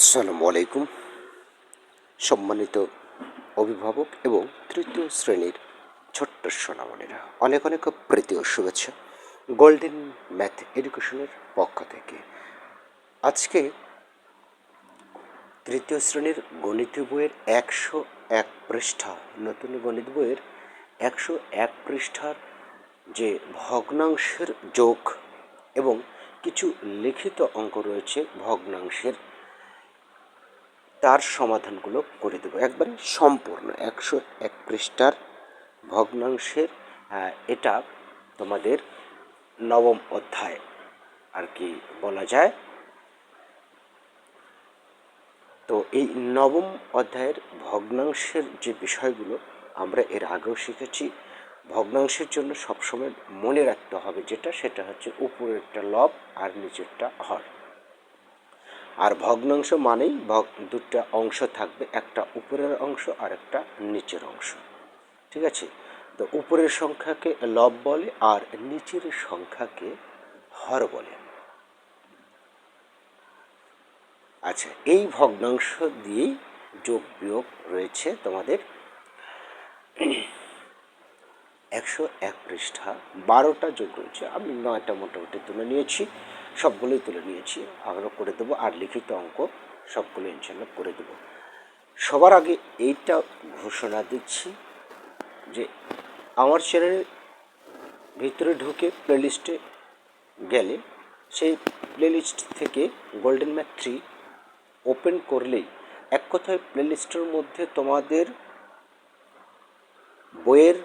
আসসালামু আলাইকুম। সম্মানিত অভিভাবক এবং তৃতীয় শ্রেণির ছোট্ট সোনামণিরা, অনেক অনেক প্রীতি ও শুভেচ্ছা। গোল্ডেন ম্যাথ এডুকেশনের পক্ষ থেকে আজকে তৃতীয় শ্রেণির গণিত বইয়ের একশো এক পৃষ্ঠা, নতুন গণিত বইয়ের একশো এক পৃষ্ঠার যে ভগ্নাংশের যোগ এবং কিছু লিখিত অঙ্ক রয়েছে, ভগ্নাংশের তার সমাধানগুলো করে দেবো। একবারে সম্পূর্ণ একশো এক পৃষ্ঠার ভগ্নাংশের এটা তোমাদের নবম অধ্যায় আর কি বলা যায়। তো এই নবম অধ্যায়ের ভগ্নাংশের যে বিষয়গুলো আমরা এর আগেও শিখেছি, ভগ্নাংশের জন্য সবসময় মনে রাখতে হবে যেটা, সেটা হচ্ছে উপরেরটা লব আর নিচেরটা হর। আর ভগ্নাংশ মানেই ভগ, দুটা অংশ থাকবে, একটা উপরের অংশ আর একটা নিচের অংশ। ঠিক আছে? তো উপরের সংখ্যাকে লব বলে আর নিচের সংখ্যাকে হর বলে। আচ্ছা এই ভগ্নাংশ দিয়েই যোগ বিয়োগ রয়েছে তোমাদের একশো এক পৃষ্ঠা বারোটা যোগ রয়েছে আমি নয়টা মোটামুটি তুলে নিয়েছি। সবগুলোই তুলে নিয়েছি। আবারও করে দেবো। আর লিখিত অঙ্ক সবগুলো ইনশাল্লাহ করে দেবো। সবার আগে এইটা ঘোষণা দিচ্ছি যে আমার চ্যানেলের ভিতরে ঢুকে প্লেলিস্টে গেলে সেই প্লেলিস্ট থেকে গোল্ডেন ম্যাথ থ্রি ওপেন করলেই এক কথায় প্লেলিস্টের মধ্যে তোমাদের বইয়ের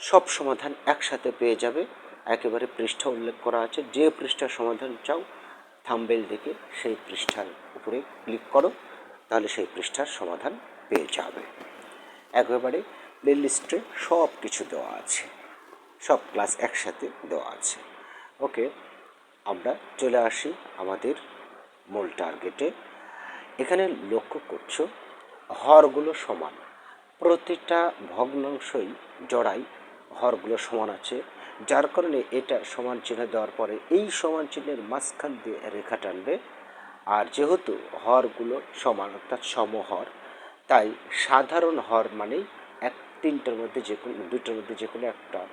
সব সমাধান একসাথে পেয়ে যাবে। একেবারে পৃষ্ঠা উল্লেখ করা আছে। যে পৃষ্ঠার সমাধান চাও, থাম্বেল দেখে সেই পৃষ্ঠার উপরে ক্লিক করো, তাহলে সেই পৃষ্ঠার সমাধান পেয়ে যাবে। একেবারে প্লে লিস্টে সব কিছু দেওয়া আছে। সব ক্লাস একসাথে দেওয়া আছে। ওকে, আমরা চলে আসি আমাদের মূল টার্গেটে। এখানে লক্ষ্য করছ, হরগুলো সমান। প্রতিটা ভগ্নাংশই জড়াই হরগুলো সমান আছে। যার কারণে এটা সমান চিহ্ন দেওয়ার পরে এই সমান চিহ্নের মাঝখান দিয়ে রেখা টানবে। আর যেহেতু হরগুলো সমান, অর্থাৎ সমহর, তাই সাধারণ হর মানেই এক তিনটার মধ্যে যে কোনো দুটোর মধ্যে যে কোনো একটা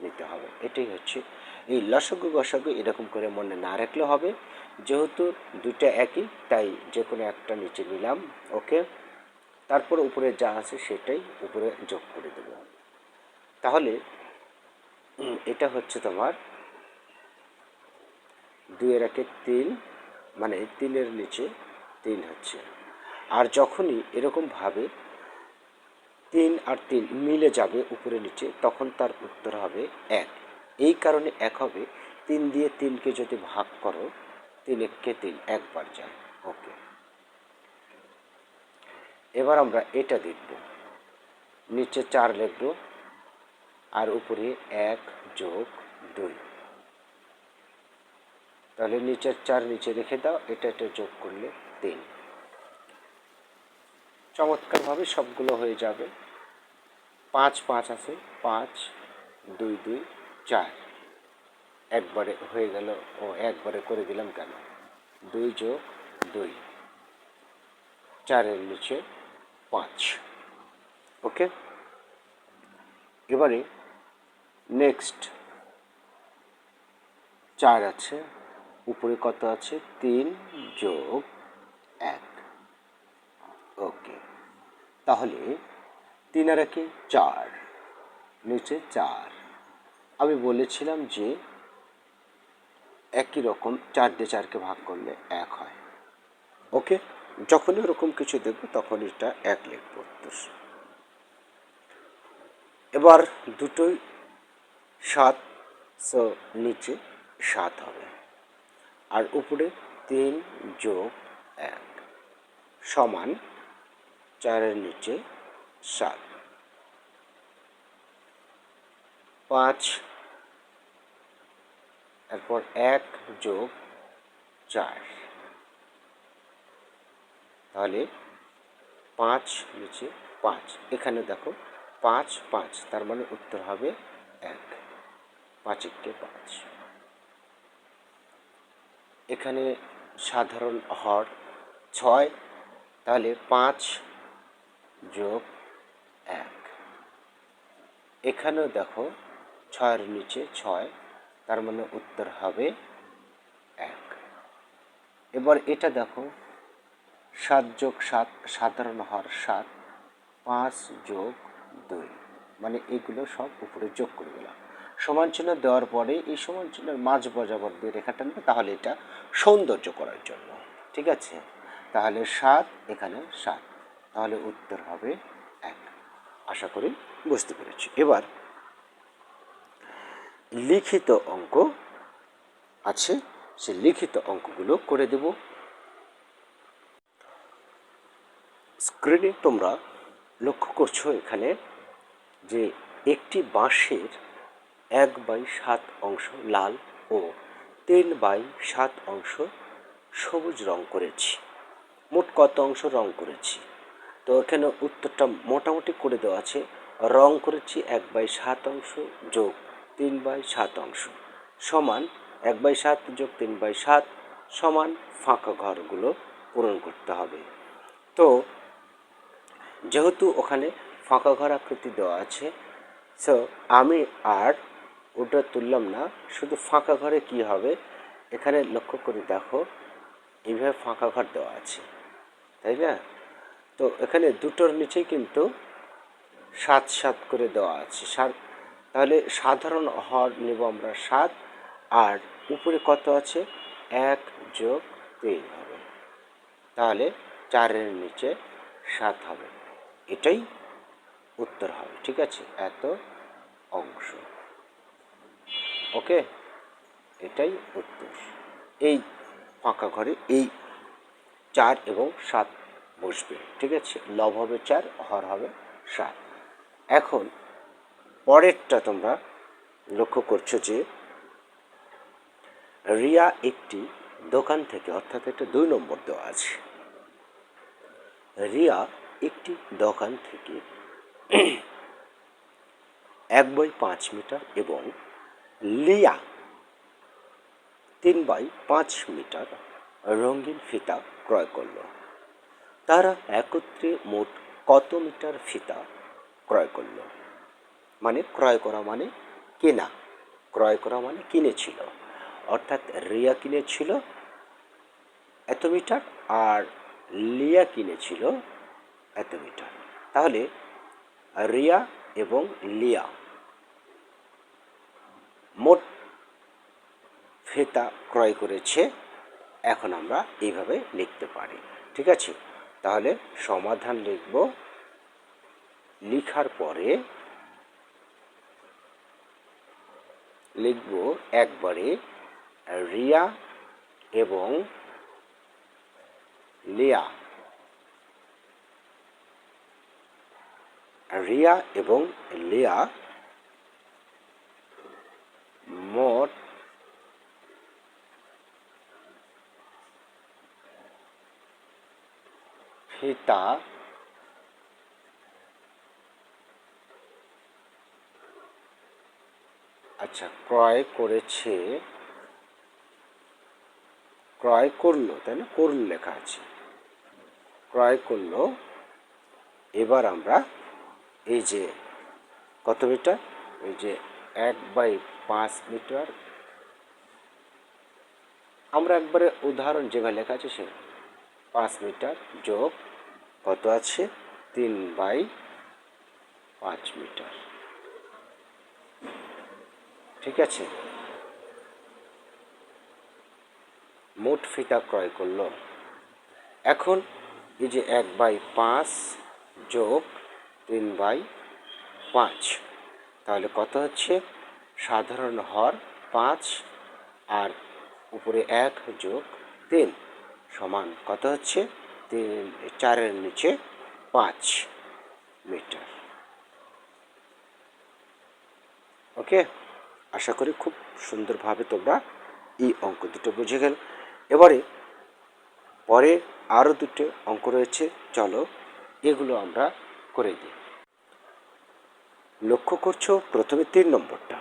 নিতে হবে। এটাই হচ্ছে এই লসগু গসগু এরকম করে মনে না রাখলে হবে। যেহেতু দুইটা একই, তাই যে কোনো একটা নিচে নিলাম, ওকে। তারপর উপরে যা আছে সেটাই উপরে যোগ করে দেব। তাহলে এটা হচ্ছে তোমার দুইয়ের একে তিন মানে তিনের নিচে তিন হচ্ছে। আর যখনই এরকমভাবে তিন আর তিন মিলে যাবে উপরে নিচে, তখন তার উত্তর হবে এক। এই কারণে এক হবে। তিন দিয়ে তিনকে যদি ভাগ করো, তিন এককে তিন একবার যায়। ওকে। এবার আমরা এটা দেখব। নিচে চার লিখব। আর উপরে এক যোগ দুই। তাহলে নিচের চার নিচে রেখে দাও, এটা এটা যোগ করলে তিন। চমৎকারভাবে সবগুলো হয়ে যাবে। পাঁচ পাঁচ আছে, পাঁচ, দুই দুই, চার। একবারে হয়ে গেল, ও একবারে করে দিলাম কেন? দুই যোগ দুই। চারের নিচে পাঁচ। ওকে? এবারে নেক্সট চার আছে, উপরে কত আছে? তিন যোগ এক। ওকে তাহলে তিন আর একে চার, নিচে চার। আমি বলেছিলাম যে একই রকম চার দিয়ে চারকে ভাগ করলে এক হয়। ওকে যখনই ওরকম কিছু দেখব, তখন এটা এক লিখব। এবার দুটোই সাত, সো, নিচে সাত হবে। আর উপরে তিন যোগ এক সমান চারের নিচে সাত। পাঁচ, এরপর এক যোগ চার। তাহলে পাঁচ নিচে পাঁচ। এখানে দেখো পাঁচ পাঁচ, তার মানে উত্তর হবে এক। পাঁচ এককে পাঁচ। এখানে সাধারণ হর ছয়, তাহলে পাঁচ যোগ এক। এখানেও দেখো ছয়ের নিচে ছয়, তার মানে উত্তর হবে এক। এবার এটা দেখো, সাত যোগ সাত, সাধারণ হর সাত, পাঁচ যোগ দুই মানে এগুলো সব উপরে যোগ করে দিলাম। সমান চিহ্ন দেওয়ার পরে এই সমান চিহ্নের মাঝ বরাবর দিয়ে রেখা টানবে তাহলে এটা সৌন্দর্য করার জন্য। ঠিক আছে? তাহলে সাত, এখানে সাত। তাহলে উত্তর হবে এক। আশা করি বুঝতে পেরেছি। এবার লিখিত অঙ্ক আছে, সে লিখিত অঙ্কগুলো করে দেব। স্ক্রিনে তোমরা লক্ষ্য করছ এখানে যে একটি বাঁশের এক বাই সাত অংশ লাল ও তিন বাই সাত অংশ সবুজ রং করেছি। মোট কত অংশ রং করেছি? তো এখানে উত্তরটা মোটামুটি করে দেওয়া আছে। রং করেছি এক বাই সাত অংশ যোগ তিন বাই সাত অংশ সমান এক বাই সাত যোগ তিন বাই সাত সমান ফাঁকা ঘরগুলো পূরণ করতে হবে। তো যেহেতু ওখানে ফাঁকা ঘর আকৃতি দেওয়া আছে সো আমি আর ওটা তুললাম না। শুধু ফাঁকা ঘরে কি হবে, এখানে লক্ষ্য করে দেখো, এইভাবে ফাঁকা ঘর দেওয়া আছে। তাই না? তো এখানে দুটোর নিচেই কিন্তু সাত সাত করে দেওয়া আছে। সাত, তাহলে সাধারণ হর নেব আমরা সাত, আর উপরে কত আছে? এক যোগ তিন হবে। তাহলে চারের নিচে সাত হবে। এটাই উত্তর হবে, ঠিক আছে? এত অংশ। ওকে? এটাই উত্তর। এই ফাঁকা ঘরে এই চার এবং সাত বসবে, ঠিক আছে? লব হবে চার, হর হবে সাত। এখন পরেরটা তোমরা লক্ষ্য করছ যে রিয়া একটি দোকান থেকে, অর্থাৎ একটা দুই নম্বর দেওয়া আছে। রিয়া একটি দোকান থেকে এক বাই পাঁচ মিটার এবং লিয়া, তিন বাই পাঁচ মিটার রঙিন ফিতা ক্রয় করল। তারা একত্রে মোট কত মিটার ফিতা ক্রয় করল? মানে ক্রয় করা মানে কেনা। ক্রয় করা মানে কিনেছিল। অর্থাৎ রিয়া কিনেছিল এত মিটার আর লিয়া কিনেছিল এত মিটার। তাহলে রিয়া এবং লিয়া মোট ফেতা ক্রয় করেছে, এখন আমরা এইভাবে লিখতে পারি। ঠিক আছে? তাহলে সমাধান লিখব। লিখার পরে লিখব একবারে রিয়া এবং লিয়া। রিয়া এবং লিয়া মোট ফিতা আচ্ছা ক্রয় করেছে। ক্রয় করল, তাই না? করল লেখা আছে। ক্রয় করল। এবার আমরা এই যে, কত মিটার? এই যে এক বাই পাঁচ মিটার। আমরা একবারে উদাহরণ যেভাবে লেখা আছে সে, পাঁচ মিটার যোগ কত আছে? তিন বাই পাঁচ মিটার। ঠিক আছে? মোট ফিতা ক্রয় করল। এখন এই যে এক বাই পাঁচ যোগ তিন বাই পাঁচ, তাহলে কত হচ্ছে? সাধারণ হর পাঁচ আর উপরে এক যোগ তিন সমান কত হচ্ছে? তিন, চারের নিচে পাঁচ মিটার। ওকে? আশা করি খুব সুন্দরভাবে তোমরা এই অঙ্ক দুটো বুঝে গেল। এবারে পরে আরও দুটো অঙ্ক রয়েছে। চলো এগুলো আমরা করে দিই। লক্ষ্য করছ, প্রথমে তিন নম্বরটা।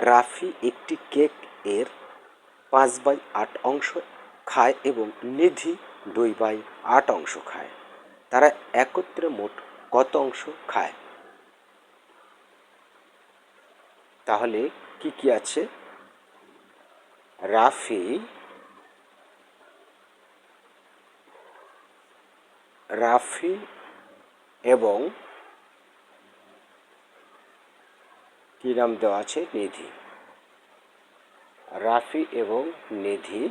রাফি একটি কেক এর পাঁচ বাই আট অংশ খায় এবং নিধি দুই বাই আট অংশ খায়। তারা একত্রে মোট কত অংশ খায়? তাহলে কি কি আছে? রাফি রাফি এবং কি নাম দেওয়া আছে? নিধি। রাফি এবং নিধি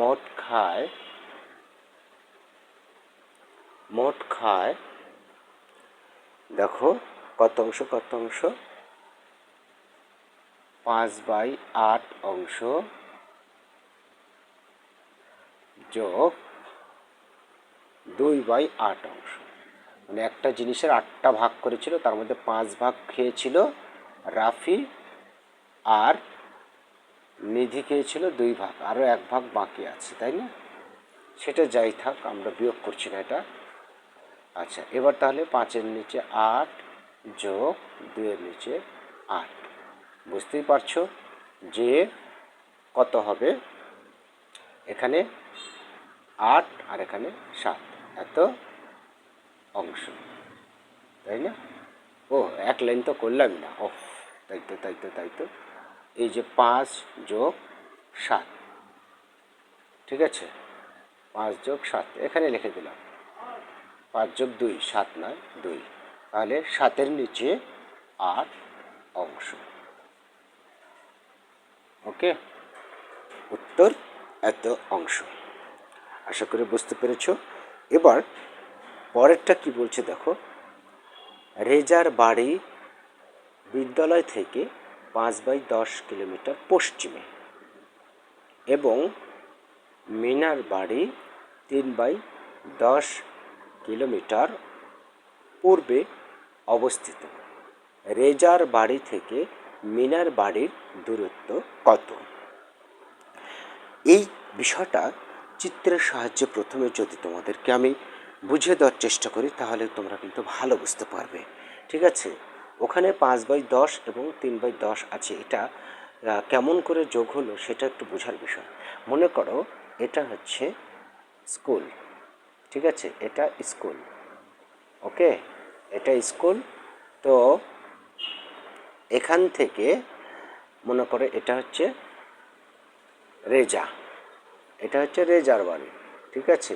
মোট খায় মোট খায়, দেখো কত অংশ কত অংশ পাঁচ বাই আট অংশ যোগ দুই বাই আট অংশ। মানে একটা জিনিসের আটটা ভাগ করেছিল, তার মধ্যে পাঁচ ভাগ খেয়েছিল রাফি আর নিধি খেয়েছিল দুই ভাগ। আরও এক ভাগ বাকি আছে, তাই না? সেটা যাই থাক, আমরা বিয়োগ করছি না এটা। আচ্ছা এবার তাহলে পাঁচের নিচে আট যোগ দুইয়ের নিচে আট। বুঝতেই পারছ যে কত হবে? এখানে আট আর এখানে সাত। এত অংশ, তাই না? ও, এক লাইন তো করলামই না। ও তাই তো তাই তো তাই তো। এই যে পাঁচ যোগ সাত। ঠিক আছে? পাঁচ যোগ সাত, এখানে লিখে দিলাম। পাঁচ যোগ দুই, সাত নয়, দুই। তাহলে সাতের নিচে আট অংশ। ওকে? উত্তর এত অংশ। আশা করি বুঝতে পেরেছ? এবার পরেরটা কি বলছে দেখো? রেজার বাড়ি বিদ্যালয় থেকে পাঁচ বাই দশ কিলোমিটার পশ্চিমে এবং মিনার বাড়ি তিন বাই দশ কিলোমিটার পূর্বে অবস্থিত। রেজার বাড়ি থেকে মিনার বাড়ির দূরত্ব কত? এই বিষয়টা চিত্রের সাহায্যে প্রথমে যদি তোমাদেরকে আমি বুঝিয়ে দেওয়ার চেষ্টা করি, তাহলে তোমরা কিন্তু ভালো বুঝতে পারবে। ঠিক আছে? ওখানে পাঁচ বাই দশ এবং তিন বাই দশ আছে। এটা কেমন করে যোগ হলো সেটা একটু বোঝার বিষয়। মনে করো এটা হচ্ছে স্কুল, ঠিক আছে? এটা স্কুল, ওকে? এটা স্কুল, তো এখান থেকে মনে করে এটা হচ্ছে রেজা, এটা হচ্ছে রেজার বাড়ি ঠিক আছে?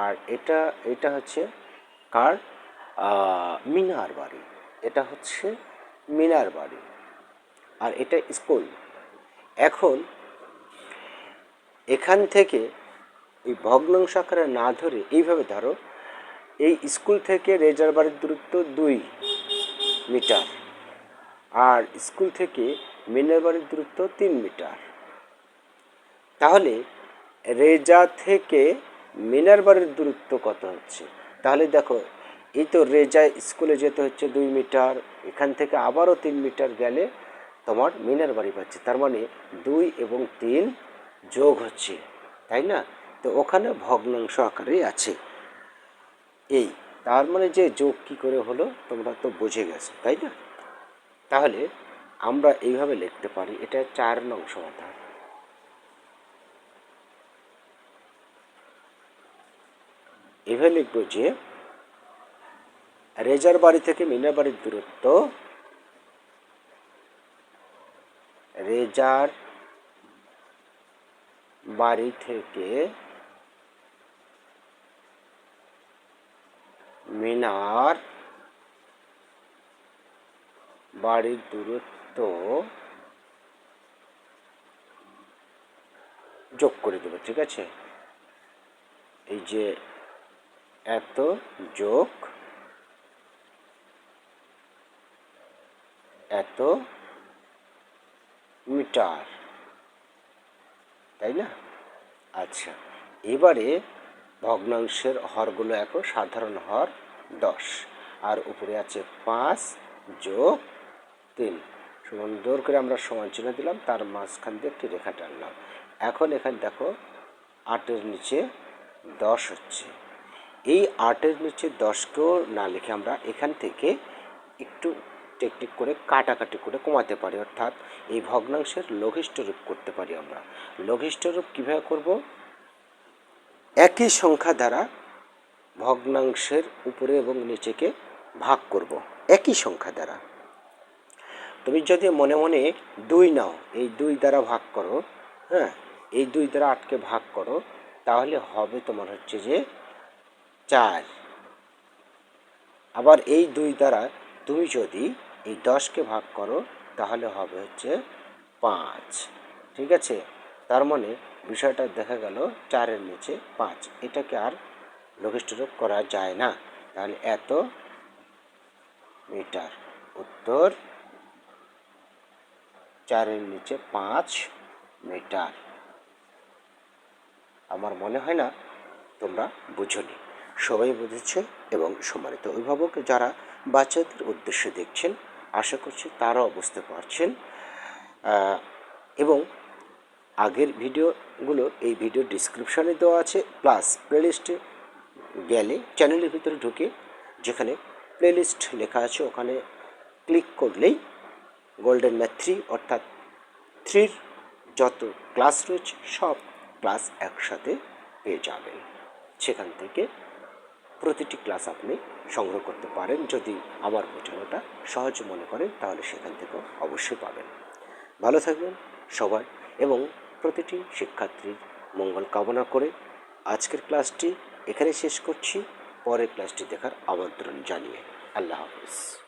আর এটা এটা হচ্ছে কার? মিনার বাড়ি। এটা হচ্ছে মিনার বাড়ি, আর এটা স্কুল। এখন এখান থেকে এই ভগ্নাংশ আকারে না ধরে এইভাবে ধরো, এই স্কুল থেকে রেজার বাড়ির দূরত্ব দুই মিটার, আর স্কুল থেকে মিনার বাড়ির দূরত্ব তিন মিটার। তাহলে রেজা থেকে মিনার বাড়ির দূরত্ব কত হচ্ছে? তাহলে দেখো এই তো রেজা স্কুলে যেতে হচ্ছে দুই মিটার, এখান থেকে আবারও তিন মিটার গেলে তোমার মিনার বাড়ি পাচ্ছে। তার মানে দুই এবং তিন যোগ হচ্ছে, তাই না? তো ওখানে ভগ্নাংশ আকারেই আছে। এই, তার মানে যে যোগ কী করে হলো তোমরা তো বুঝে গেছো, তাই না? তাহলে আমরা এইভাবে লিখতে পারি, এটা চার নং সমাধান। এভাবে লিখব যে রেজার বাড়ি থেকে মিনার বাড়ির দূরত্ব। রেজার বাড়ি থেকে মিনার বাড়ির দূরত্ব যোগ করে দেবো, ঠিক আছে? এই যে এত যোগ এত মিটার, তাই না? আচ্ছা এবারে ভগ্নাংশের হরগুলো এখন সাধারণ হর দশ, আর উপরে আছে পাঁচ যোগ তিন। সুন্দর করে আমরা সমান চিহ্ন দিলাম, তার মাঝখান দিয়ে একটি রেখা টানলাম। এখন এখানে দেখো আটের নিচে দশ হচ্ছে। এই আটের নিচে দশকেও না লিখে আমরা এখান থেকে একটু টেকনিক করে কাটাকাটি করে কমাতে পারি। অর্থাৎ এই ভগ্নাংশের লঘিষ্ঠ রূপ করতে পারি আমরা। লঘিষ্ঠ রূপ কীভাবে করব? একই সংখ্যা দ্বারা ভগ্নাংশের উপরে এবং নিচেকে ভাগ করব। একই সংখ্যা দ্বারা। তুমি যদি মনে মনে দুই নাও, এই দুই দ্বারা ভাগ করো হ্যাঁ এই দুই দ্বারা আটকে ভাগ করো, তাহলে হবে তোমার হচ্ছে যে চার। আবার এই দুই দ্বারা তুমি যদি এই দশকে ভাগ করো, তাহলে হবে হচ্ছে পাঁচ। ঠিক আছে? তার মানে বিষয়টা দেখা গেল চারের নিচে পাঁচ। এটাকে আর লঘিষ্ঠরূপ করা যায় না। তাহলে এত মিটার। উত্তর? চারের নিচে পাঁচ মিটার। আমার মনে হয় না তোমরা বুঝনি। সবাই বুঝেছে এবং সম্মানিত অভিভাবক যারা বাচ্চাদের উদ্দেশ্যে দেখছেন আশা করছি তারাও বুঝতে পারছেন। এবং আগের ভিডিওগুলো এই ভিডিও ডিসক্রিপশানে দেওয়া আছে প্লাস প্লেলিস্টে গেলে চ্যানেলের ভিতরে ঢুকে যেখানে প্লেলিস্ট লেখা আছে, ওখানে ক্লিক করলেই গোল্ডেন ম্যাথ থ্রি অর্থাৎ থ্রির যত ক্লাস রয়েছে, সব ক্লাস একসাথে পেয়ে যাবেন। সেখান থেকে প্রতিটি ক্লাস আপনি সংগ্রহ করতে পারেন। যদি আমার বোঝানোটা সহজ মনে করেন, তাহলে সেখান থেকেও অবশ্যই পাবেন। ভালো থাকবেন সবাই এবং প্রতিটি শিক্ষার্থীর মঙ্গল কামনা করে আজকের ক্লাসটি এখানে শেষ করছি। পরের ক্লাসটি দেখার আমন্ত্রণ জানিয়ে আল্লাহ হাফিজ।